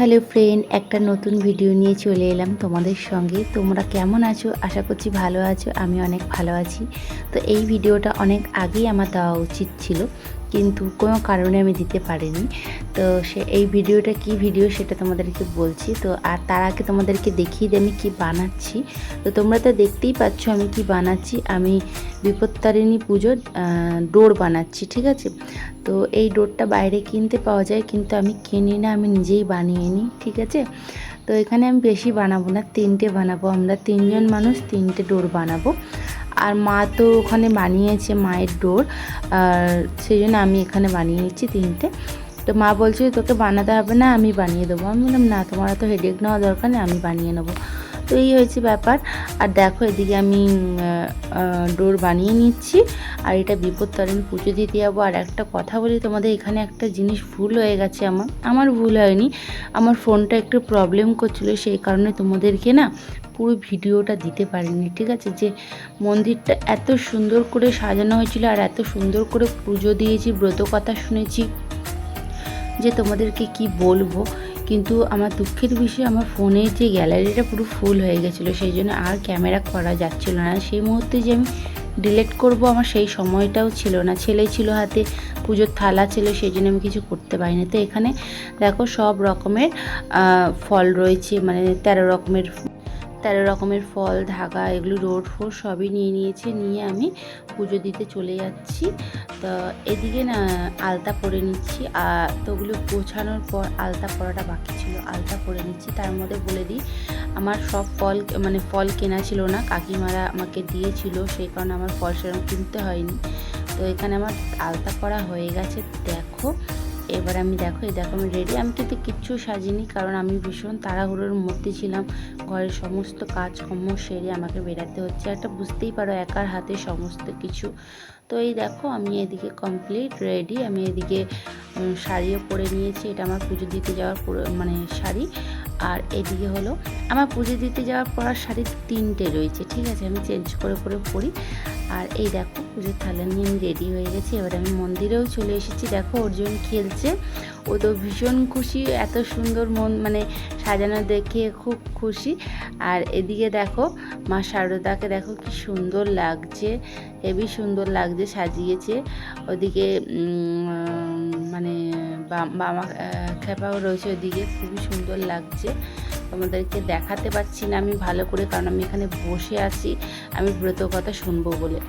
Hello friend, একটা নতুন video নিয়ে চলে এলাম তোমাদের সঙ্গে। তোমরা কেমন আছো? আশা করছি ভালো আছো, আমি অনেক ভালো আছি। তো এই ভিডিওটা অনেক আগেই আমার দেওয়া উচিত ছিল, কিন্তু কোনো কারণে আমি দিতে পারিনি। তো সে, এই ভিডিওটা কি ভিডিও সেটা তোমাদেরকে বলছি। তো আর তার আগে তোমাদেরকে দেখিয়ে দিই আমি কী বানাচ্ছি। তো তোমরা তো দেখতেই পাচ্ছ আমি কি বানাচ্ছি। আমি বিপত্তারিণী পুজোর ডোর বানাচ্ছি, ঠিক আছে? তো এই ডোরটা বাইরে কিনতে পাওয়া যায়, কিন্তু আমি কিনি না, আমি নিজেই বানিয়ে নিই, ঠিক আছে? তো এখানে আমি বেশি বানাবো না, তিনটে বানাবো। আমরা তিনজন মানুষ তিনটে ডোর বানাবো। আর মা তো ওখানে বানিয়েছে মায়ের ডোর, আর সেই জন্য আমি এখানে বানিয়ে নিচ্ছি তিনটে। তো মা বলছে, তোকে বানাতে হবে না, আমি বানিয়ে দেবো। আমি বললাম, না, তোমার তো হেডেক নেওয়া দরকার নেই, আমি বানিয়ে নেব। তো এই হয়েছে ব্যাপার। আর দেখো, এদিকে আমি ডোর বানিয়ে নিচ্ছি। আর এটা বিপদ তারিণ পুজো দিতে যাব। আর একটা কথা বলি, তোমাদের এখানে একটা জিনিস ভুল হয়ে গেছে আমার। আমার ভুল হয়নি। আমার ফোনটা একটু প্রবলেম করছিল, সেই কারণে তোমাদেরকে না পুরো ভিডিওটা দিতে পারিনি, ঠিক আছে? যে মন্দিরটা এত সুন্দর করে সাজানো হয়েছিল আর এত সুন্দর করে পুজো দিয়েছি ব্রত কথা শুনেছি। যে তোমাদেরকে কি বলব? কিন্তু আমার দুঃখের বিষয়ে, আমার ফোনের যে গ্যালারিটা পুরো ফুল হয়ে গেছিল, সেই জন্য আর ক্যামেরা করা যাচ্ছিল না। সেই মুহূর্তে যে আমি ডিলেট করব, আমার সেই সময়টাও ছিল না। ছেলে ছিল হাতে, পুজোর থালা ছিল, সেই জন্য আমি কিছু করতে পারিনি। তো এখানে দেখো সব রকমের ফল রয়েছে মানে তেরো রকমের তেরো রকমের ফল, ধাগা, এগুলো রোড ফোর সবই নিয়ে নিয়েছি, নিয়ে আমি পুজো দিতে চলে যাচ্ছি। তো এদিকে না আলতা পরে নিচ্ছি আর তো ওগুলো গোছানোর পর আলতা পরাটা বাকি ছিল, আলতা পরে নিচ্ছি। তার মধ্যে বলে দিই, আমার সব ফল মানে ফল কেনা ছিল না, কাকিমারা আমাকে দিয়েছিল, সেই কারণে আমার ফল সেরকম কিনতে হয়নি। তো এখানে আমার আলতা করা হয়ে গেছে, দেখো। এবার আমি দেখো, এই দেখো, আমি রেডি আমি কিন্তু কিচ্ছু সাজিনি, কারণ আমি ভীষণ তাড়াহুড়োর মধ্যে ছিলাম। ঘরের সমস্ত কাজকর্ম সেরে আমাকে বেরাতে হচ্ছে। একটা বুঝতেই পারো, একার হাতে সমস্ত কিছু। তো এই দেখো, আমি এদিকে কমপ্লিট রেডি আমি এদিকে শাড়িও পরে নিয়েছি। এটা আমার পুজো দিতে যাওয়ার মানে শাড়ি। আর এদিকে হলো, আমার পুজো দিতে যাওয়ার পরার শাড়ি তিনটে রয়েছে, ঠিক আছে? আমি চেঞ্জ করে করে পরি। আর এই দেখো পুজোর থালা নিয়ে আমি রেডি হয়ে গেছি। এবার আমি মন্দিরেও চলে এসেছি। দেখো, অর্জুন খেলছে। ও তো ভীষণ খুশি, এত সুন্দর মন মানে সাজানো দেখে খুব খুশি। আর এদিকে দেখো, মা শারদাকে দেখো কি সুন্দর লাগছে, হেবি সুন্দর লাগছে সাজিয়েছে। ওদিকে মানে বামা খেপাও রয়েছে ওদিকে, খুবই সুন্দর লাগছে। তোমাদেরকে দেখাতে পাচ্ছি না আমি ভালো করে, কারণ আমি এখানে বসে আছি। আমি ব্রত কথা শুনব বলে।